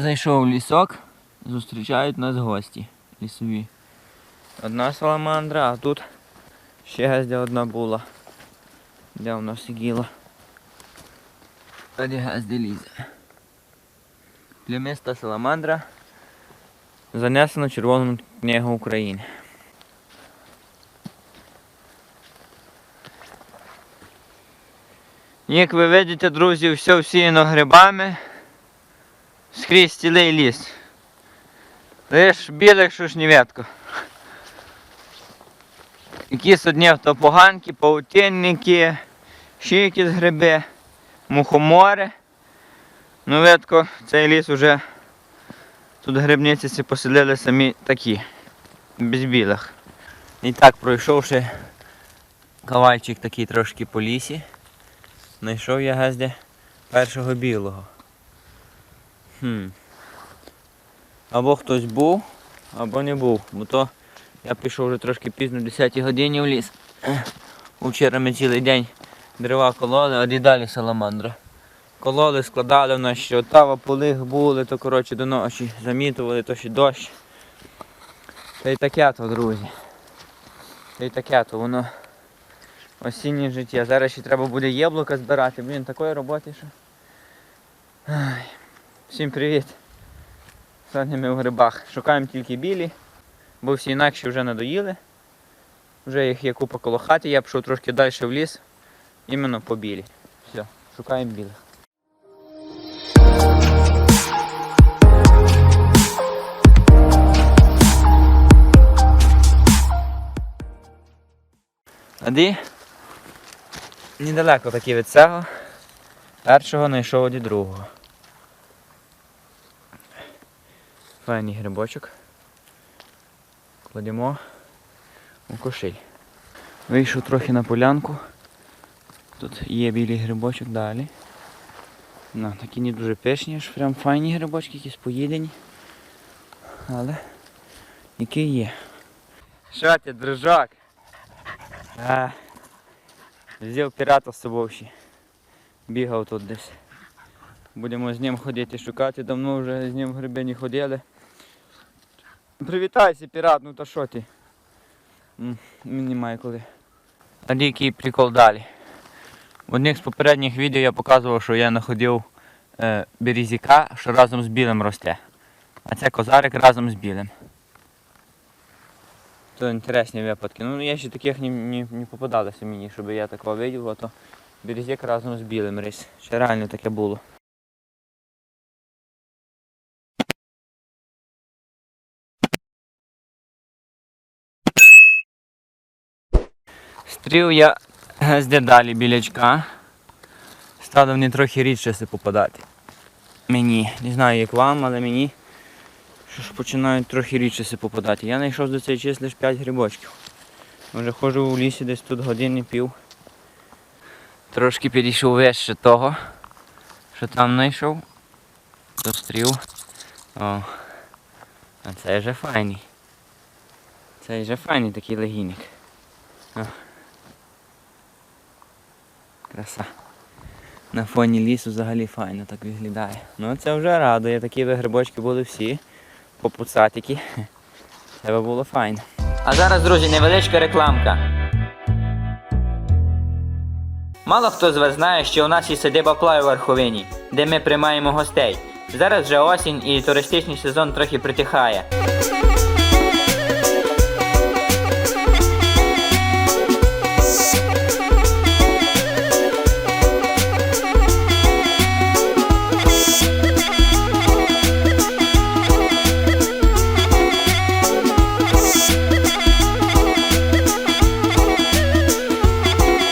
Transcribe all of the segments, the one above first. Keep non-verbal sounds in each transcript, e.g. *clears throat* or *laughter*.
Зайшов лісок, зустрічають нас гості лісові. Одна саламандра, а тут ще газдя одна була. Де вона сиділа? Де газді лізе? Племиста саламандра занесена в Червону книгу України. Як ви бачите, друзі, все всіяно грибами. Скрізь цілий ліс. Лиш білих шушнєветко. Якісь одні то поганки, паутинники, ще якісь гриби, мухомори. Ну видко, цей ліс уже тут грибниці ці поселили самі такі, без білих. І так пройшовши кавальчик такий трошки по лісі, знайшов я газді першого білого. Хм. Або хтось був, або не був. Бо то я пішов вже трошки пізно, в 10 годині в ліс. Вчора ми цілий день дерева кололи, а і саламандра. Кололи, складали в нас що тава полих були, то коротше до ночі замітували, то ще дощ. Та й таке то, друзі. Та й таке то, воно осіннє життя. Зараз ще треба буде яблука збирати, блін, такої роботи, що. Ай. Всім привіт. Сьогодні ми в грибах. Шукаємо тільки білі, бо всі інакші вже надоїли. Вже їх є купа коло хати, я пішов трошки далі в ліс, іменно по білі. Все, шукаємо білих. Аді недалеко таки від цього. Першого знайшов від другого. Файний грибочок. Кладемо у кошель. Вийшов трохи на полянку. Тут є білий грибочок далі. Ну, такі не дуже пишні, аж прям файні грибочки, якісь поїдені. Але які є. Що ти, дружок? Взяв пірата з собою ще. Бігав тут десь. Будемо з ним ходити шукати, давно вже з ним гриби не ходили. Привітайся, пірат, ну то що ти? Немає коли. А який прикол далі. В одних з попередніх відео я показував, що я знаходив е, березіка, що разом з білим росте. А це козарик разом з білим. То інтересні випадки. Ну я ще таких не, не, не попадалося мені, щоб я такого видів, а то березік разом з білим рис. Ще реально таке було. Стрів я з дедалі білячка. Стали вони трохи рідше попадати. Мені. Не знаю як вам, але мені що ж починають трохи рідше попадати. Я знайшов за цей час лише 5 грибочків. Вже ходжу у лісі десь тут години пів. Трошки підійшов вище того, що там знайшов. Зустрів. О. А це вже файний. Це вже файний такий легійник. Краса. На фоні лісу взагалі файно так виглядає. Ну це вже радує, такі ви грибочки були всі. Попуцатики. Це *laughs* би було файно. А зараз, друзі, невеличка рекламка. Мало хто з вас знає, що у нас є садиба Плай у Верховині, де ми приймаємо гостей. Зараз вже осінь і туристичний сезон трохи притихає.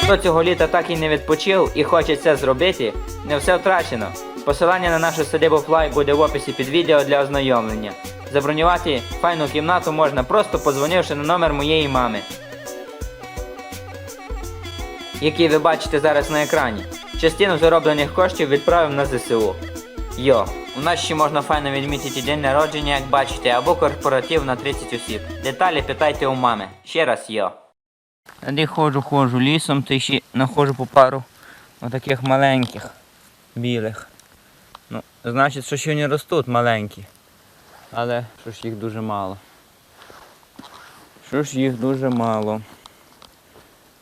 Хто цього літа так і не відпочив і хоче це зробити, не все втрачено. Посилання на нашу садибу Флай буде в описі під відео для ознайомлення. Забронювати файну кімнату можна просто подзвонивши на номер моєї мами, який ви бачите зараз на екрані. Частину зароблених коштів відправимо на ЗСУ. Йо, у нас ще можна файно відмітити день народження, як бачите, або корпоратив на 30 осіб. Деталі питайте у мами. Ще раз йо. Тоді ходжу, ходжу лісом, то ще знаходжу по пару отаких маленьких білих. Ну, значить, що ще не ростуть маленькі. Але що ж їх дуже мало. Що ж їх дуже мало.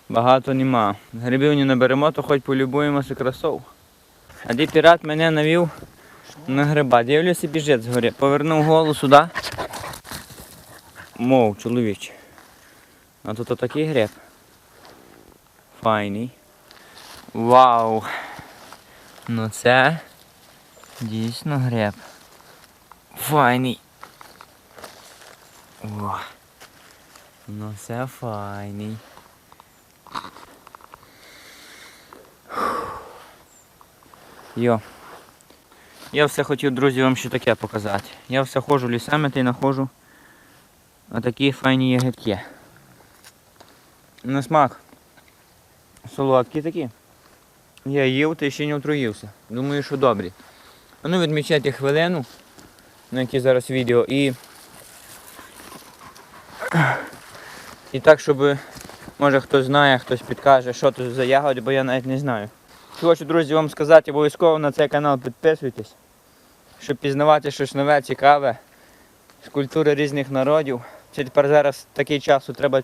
Багато нема. Грибів не наберемо, то хоч полюбуємося красов. А де пірат мене навів на гриба. Дивлюся, біжить згорі. Повернув голову сюди. Мов, чоловіче. А тут отакий гриб. Файний. Вау. Ну це дійсно гриб. Файний. О. Ну це файний. Йо. Я все хотів, друзі, вам ще таке показати. Я все ходжу лісами та й знаходжу отакі файні ягідки. На смак. Солодкі такі. Я їв та ще не отруївся. Думаю, що добрі. Ну відмічайте хвилину, на якій зараз відео, і. І так, щоб може хтось знає, хтось підкаже, що це за ягоди, бо я навіть не знаю. Хочу, друзі, вам сказати, обов'язково на цей канал підписуйтесь, щоб пізнавати щось нове, цікаве з культури різних народів. Це тепер зараз такий час, що треба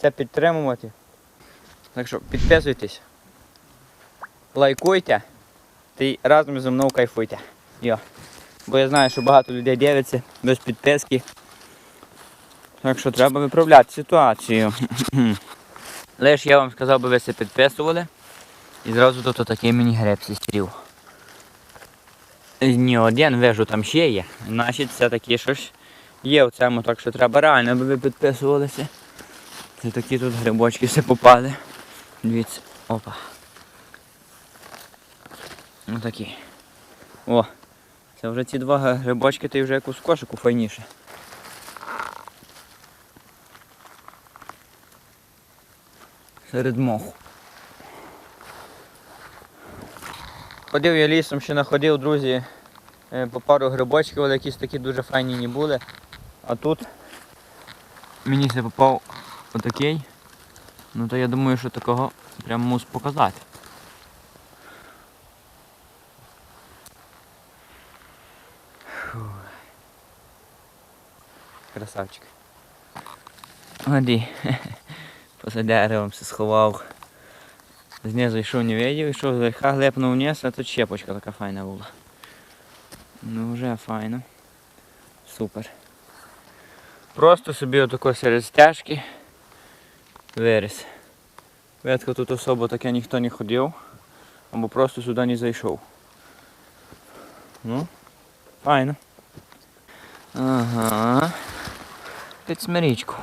це підтримувати. Так що підписуйтесь, лайкуйте та й разом зі мною кайфуйте. Йо. Бо я знаю, що багато людей дивляться без підписки. Так що треба виправляти ситуацію. *clears throat* Лиш я вам сказав, би ви все підписували. І зразу тут такий мені греб сістрів. Ні один вижу там ще є. Значить це такі щось є в цьому, так що треба реально, аби ви підписувалися. Це такі тут грибочки все попали. Дивіться. Опа. Ось такі. О! Це вже ці два грибочки, ти вже якусь кошику файніше. Серед моху. Ходив я лісом, ще находив, друзі, е, по пару грибочків, але якісь такі дуже файні не були. А тут мені це попав отакий. Ну то я думаю, що такого прямо мус показати. Фу. Красавчик. Ході. *laughs* Поза деревом все сховав. Знизу йшов не видів, йшов зверха глепнув вниз, а тут щепочка така файна була. Ну вже файно. Супер. Просто собі отако серед стяжки виріс. Видко тут особо таке ніхто не ходив, або просто сюди не зайшов. Ну, файно. Ага. Під смирічку.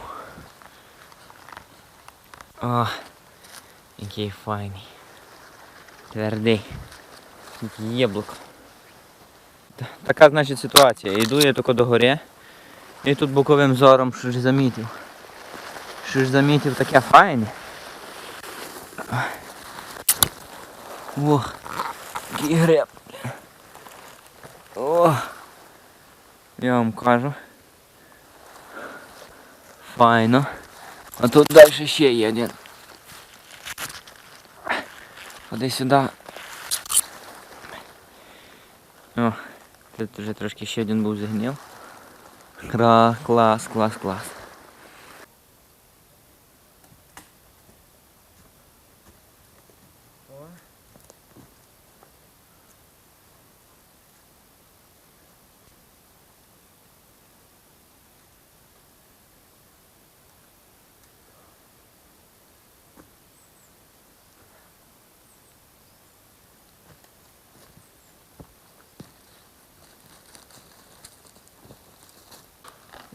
О, який файний. Твердий. Яблуко. Така значить ситуація. Йду я тільки до гори. І тут боковим зором що ж замітив. Що ж замітив таке файне. О, який греб. О, я вам кажу. Файно. А тут далі ще є один. Ходи сюди. О, тут вже трошки ще один був загнив. Кра, клас, клас, клас.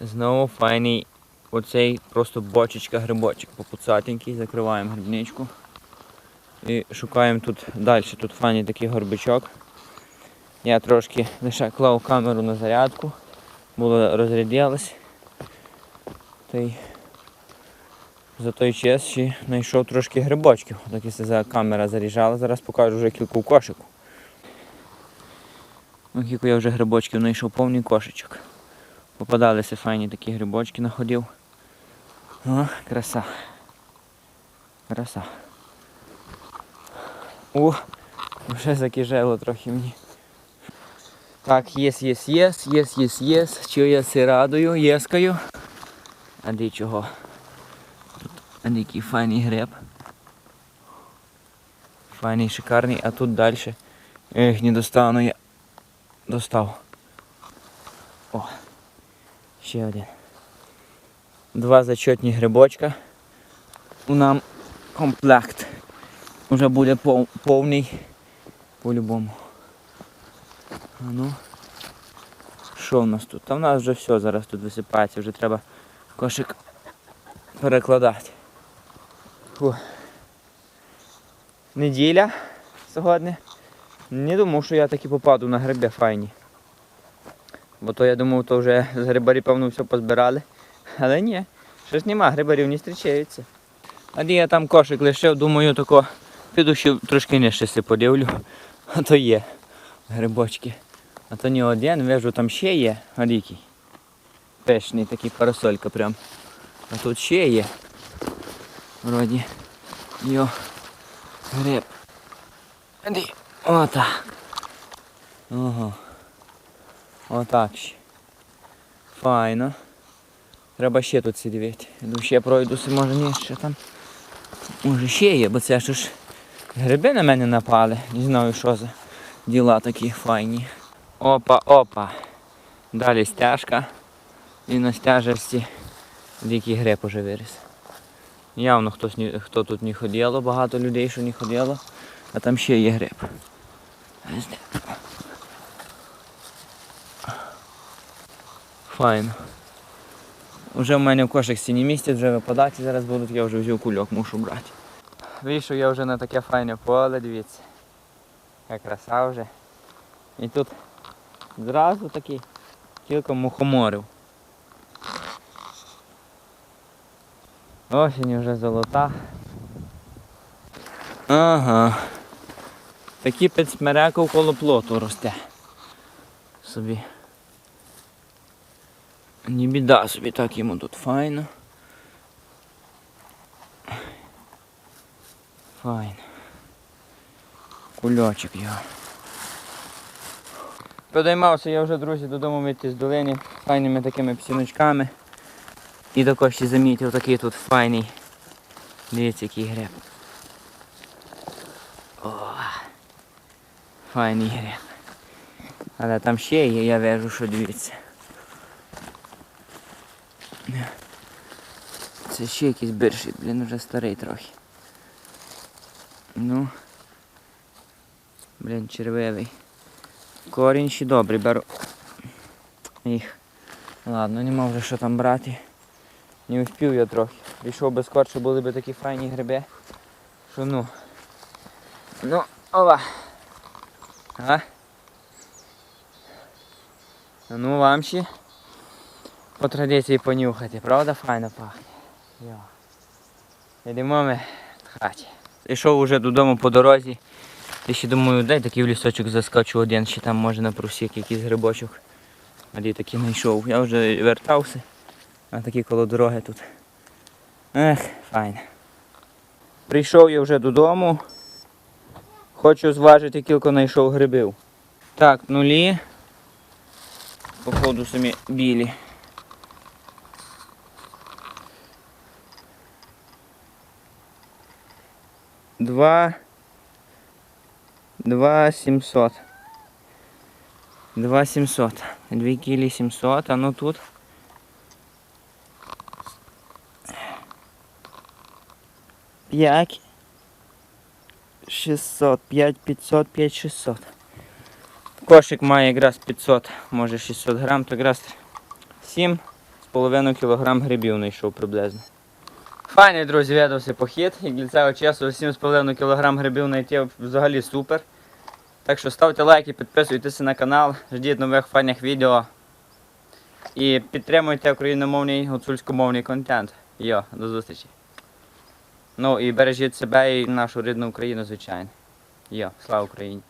Знову файний оцей просто бочечка грибочок попуцатенький, закриваємо грибничку. І шукаємо тут далі. Тут файний такий горбичок. Я трошки лише клав камеру на зарядку, було розрядилось. Та й за той час ще знайшов трошки грибочків. Так за камера заряджала, зараз покажу вже кілька кошику. Ну, кілька я вже грибочків знайшов повний кошечок. Попадалися файні такі грибочки находив. О, краса. Краса. О, вже закіжело трохи мені. Так, єс, єс, єс, єс, єс, єс. Чого я си радую, єскаю. А де чого? Тут який файний гриб. Файний, шикарний, а тут далі. Ех, не достану я. Достав. Ще один. Два зачетні грибочка. У нам комплект. Уже буде пов- повний по-любому. А ну. Що в нас тут? Та в нас вже все зараз тут висипається, вже треба кошик перекладати. Фу. Неділя сьогодні. Не думав, що я таки попаду на гриби файні. Бо то я думав, то вже з грибарів, певно, все позбирали. Але ні, щось нема, грибарів не зустрічаються. А де я там кошик лишив, думаю, тако піду ще трошки нижче подивлю. А то є грибочки. А то не один, вижу, там ще є. Горікий. Пешний такий парасолька прям. А тут ще є. Вроді. Йо. Гриб. Отак. Ага. Отак ще. Файно. Треба ще тут сидіти. Іду ще пройдуся, може ні, ще там. Може ще є, бо це ж гриби на мене напали. Не знаю, що за діла такі файні. Опа, опа. Далі стяжка. І на стяжці дикий гриб уже виріс. Явно хтось хто тут не ходило, багато людей, що не ходило. А там ще є гриб. Ось де. Файно. Уже в мене в кошик сіні місяць вже випадати зараз будуть, я вже взяв кульок, мушу брати. Вийшов я вже на таке файне поле, дивіться. Яка краса вже. І тут зразу такі кілька мухоморів. Осінь вже золота. Ага. Такий підсмереков коло плоту росте. Собі. Не біда собі, так йому тут файно. Файно. Кульочок його. Подоймався я вже, друзі, додому вийти з долини файними такими псіночками. І також ще замітив такий тут файний. Дивіться, який гриб. О, файний гриб. Але там ще є, я вижу, що дивіться. Це ще якийсь бирший, блін, вже старий трохи. Ну. Блін, червивий. Корінь ще добрий, беру. Їх. Ладно, нема вже що там брати. Не успів я трохи. Пішов би скорше, були б такі файні гриби. Що ну. Ну, ова. А Ну вам ще по традиції понюхати, правда файно пахне? Йо. Йдемо ми в хаті. Йшов уже додому по дорозі. Я ще думаю, дай такий в лісочок заскочу один, ще там може на прусік якийсь грибочок. А де такий знайшов. Я вже вертався, а такі коло дороги тут. Ех, файно. Прийшов я вже додому. Хочу зважити, кілько знайшов грибів. Так, нулі. Походу самі білі. Два. Два сімсот. Два сімсот. Дві кілі сімсот, а ну тут. П'ять. Шістсот. П'ять п'ятсот, п'ять шістсот. Кошик має якраз 500, може 600 грам, то якраз 7 з половиною кілограм грибів знайшов приблизно. Файний, друзі, видався похід. І для цього часу 7,5 кг грибів знайти взагалі супер. Так що ставте лайки, підписуйтесь на канал, ждіть нових файних відео. І підтримуйте україномовний гуцульськомовний контент. Йо, до зустрічі. Ну і бережіть себе і нашу рідну Україну, звичайно. Йо, слава Україні!